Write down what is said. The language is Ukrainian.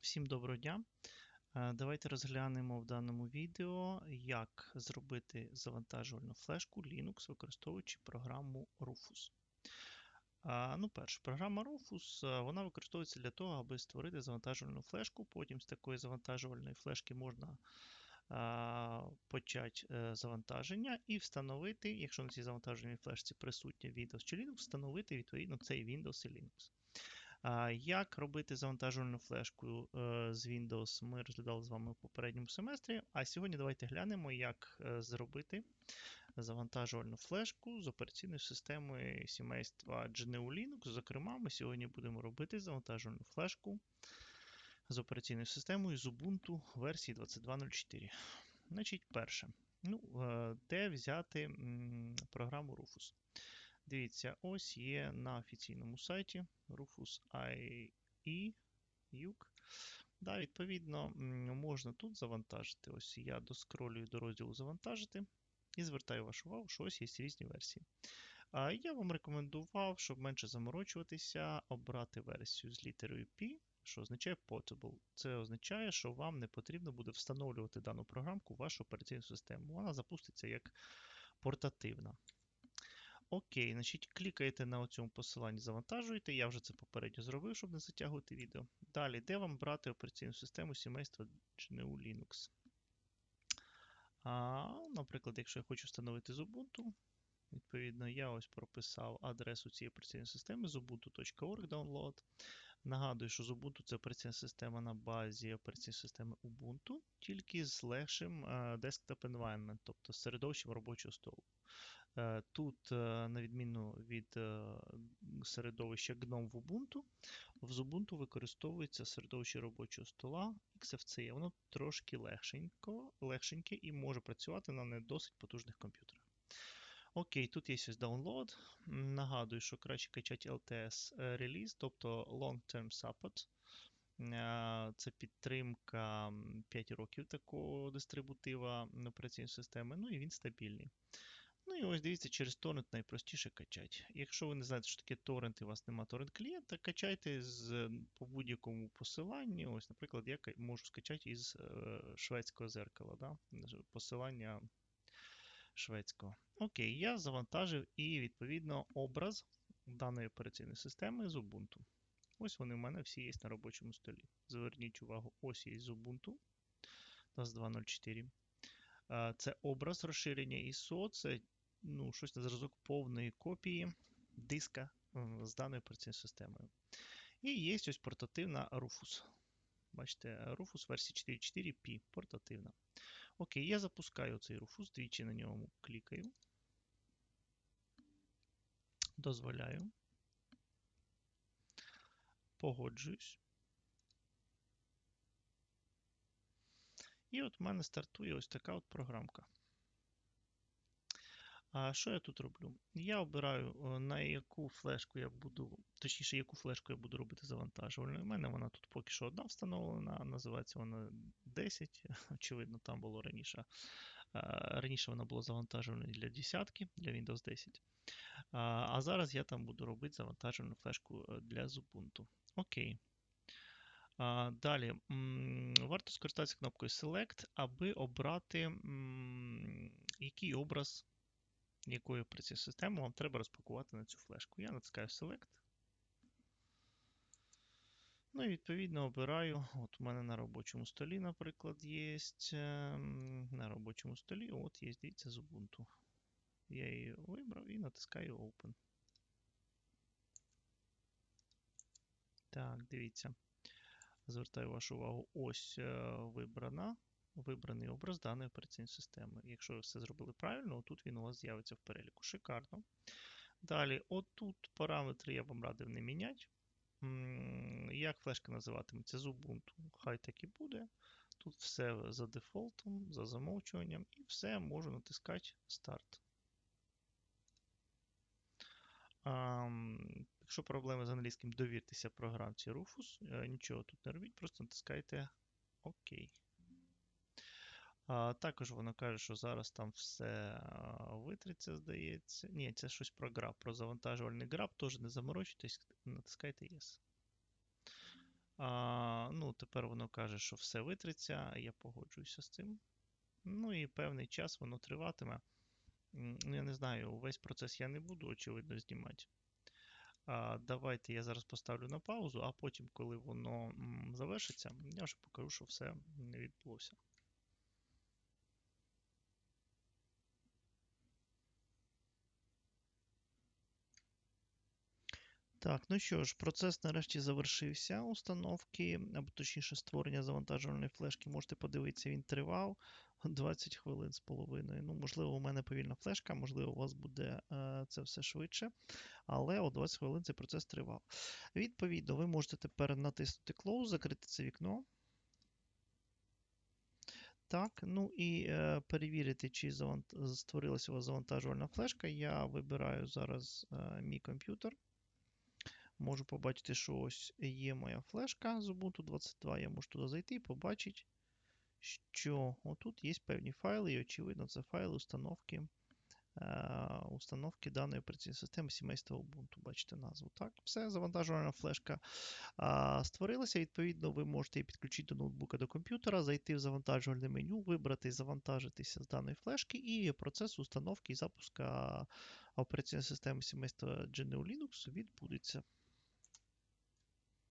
Всім доброго дня. Давайте розглянемо в даному відео, як зробити завантажувальну флешку Linux, використовуючи програму Rufus. Ну, перше, програма Rufus вона використовується для того, аби створити завантажувальну флешку. Потім з такої завантажувальної флешки можна почати е, завантаження і встановити, якщо на цій завантажувальній флешці присутня Windows чи Linux, встановити відповідно цей Windows і Linux. Як робити завантажувальну флешку е, з Windows, ми розглядали з вами у попередньому семестрі. А сьогодні давайте глянемо, як е, зробити завантажувальну флешку з операційною системою сімейства GNU Linux. Зокрема, ми сьогодні будемо робити завантажувальну флешку з операційною системою з Ubuntu версії 22.04. Значить, перше. Ну, е, Де взяти програму Rufus? Дивіться, ось є на офіційному сайті Rufus IE UC. Да, Відповідно, можна тут завантажити. Ось я доскролюю до розділу завантажити і звертаю вашу увагу, що ось є різні версії. Я вам рекомендував, щоб менше заморочуватися, обрати версію з літерою P, що означає Portable. Це означає, що вам не потрібно буде встановлювати дану програмку в вашу операційну систему. Вона запуститься як портативна. Окей, значить, клікаєте на цьому посиланні, завантажуєте. Я вже це попередньо зробив, щоб не затягувати відео. Далі, де вам брати операційну систему сімейства GNU Linux? А, Наприклад, якщо я хочу встановити з Ubuntu, відповідно, я ось прописав адресу цієї операційної системи з ubuntu.org download. Нагадую, що з Ubuntu це операційна система на базі операційної системи Ubuntu, тільки з легшим desktop environment, тобто з середовищем робочого столу. Е, тут, е, на відміну від е, середовища GNOME в Ubuntu, в Ubuntu використовується середовище робочого стола XFCE. Воно трошки легшенько, легшеньке і може працювати на не досить потужних комп'ютерах. Окей, тут є ось download. Нагадую, що краще качати LTS реліз, тобто Long Term Support. Це підтримка 5 років такого дистрибутива операційної системи, ну і він стабільний. Ну і ось дивіться, через торрент найпростіше качати. Якщо ви не знаєте, що таке торрент і у вас немає торрент клієнта, качайте з, по будь-якому посиланні. Ось, Наприклад, я можу скачати із е, шведського зеркала. Да? Посилання шведського. Окей, я завантажив і, відповідно, образ даної операційної системи з Ubuntu. Ось вони в мене всі є на робочому столі. Зверніть увагу, ось є з Ubuntu. NAS 2.04. Це образ розширення ISO, це ну, щось на зразок повної копії диска з даною операційною системою. І є ось портативна Rufus. Бачите, Rufus версії 4.4P портативна. Окей, я запускаю цей Rufus, двічі на ньому клікаю. Дозволяю. Погоджуюсь. І от в мене стартує ось така от програмка. А що я тут роблю? Я обираю, на яку флешку я буду, точніше, яку флешку я буду робити завантажувальною. У мене вона тут поки що одна встановлена, називається вона 10. Очевидно, там було раніше. Раніше вона була завантажувальною для десятки, для Windows 10. А зараз я там буду робити завантажувальну флешку е, для Ubuntu. Окей. Далі, варто скористатися кнопкою Select, аби обрати, який образ якою операційну систему вам треба розпакувати на цю флешку. Я натискаю Select. Ну і відповідно обираю. От у мене на робочому столі, наприклад, є. Ем, на робочому столі, от є, дивіться, з Ubuntu. Я її вибрав і натискаю Open. Так, дивіться. Звертаю вашу увагу, ось е, вибрана вибраний образ даної операційної системи. Якщо ви все зробили правильно, тут він у вас з'явиться в переліку. Шикарно. Далі, отут параметри я вам радив не міняти. Як флешка називатиметься з Ubuntu, хай так і буде. Тут все за дефолтом, за замовчуванням, і все можу натискати старт. Якщо проблеми з англійським, довіртеся програмці Rufus. Е, нічого тут не робіть, просто натискайте ОК. А, Також воно каже, що зараз там все витриться, здається. Ні, це щось про граб, про завантажувальний граб, теж не заморочуйтесь, натискайте Yes. А, ну, тепер воно каже, що все витриться, я погоджуюся з цим. Ну і певний час воно триватиме. Ну, я не знаю, увесь процес я не буду, очевидно, знімати. Давайте я зараз поставлю на паузу, а потім, коли воно завершиться, я вже покажу, що все не відбулося. Так, ну що ж, процес нарешті завершився установки, або точніше створення завантажувальної флешки. Можете подивитися, він тривав 20 хвилин з половиною. Ну, можливо, у мене повільна флешка, можливо, у вас буде е, це все швидше. Але о 20 хвилин цей процес тривав. Відповідно, ви можете тепер натиснути Close, закрити це вікно. Так, ну і е, перевірити, чи завант... створилася у вас завантажувальна флешка. Я вибираю зараз е, мій комп'ютер. Можу побачити, що ось є моя флешка з Ubuntu 22. Я можу туди зайти і побачити, що отут є певні файли, і, очевидно, це файли установки е, установки даної операційної системи сімейства Ubuntu. Бачите назву. Так, все, завантажувальна флешка а, створилася. Відповідно, ви можете її підключити до ноутбука до комп'ютера, зайти в завантажувальне меню, вибрати, завантажитися з даної флешки, і процес установки і запуска операційної системи сімейства GNU Linux відбудеться.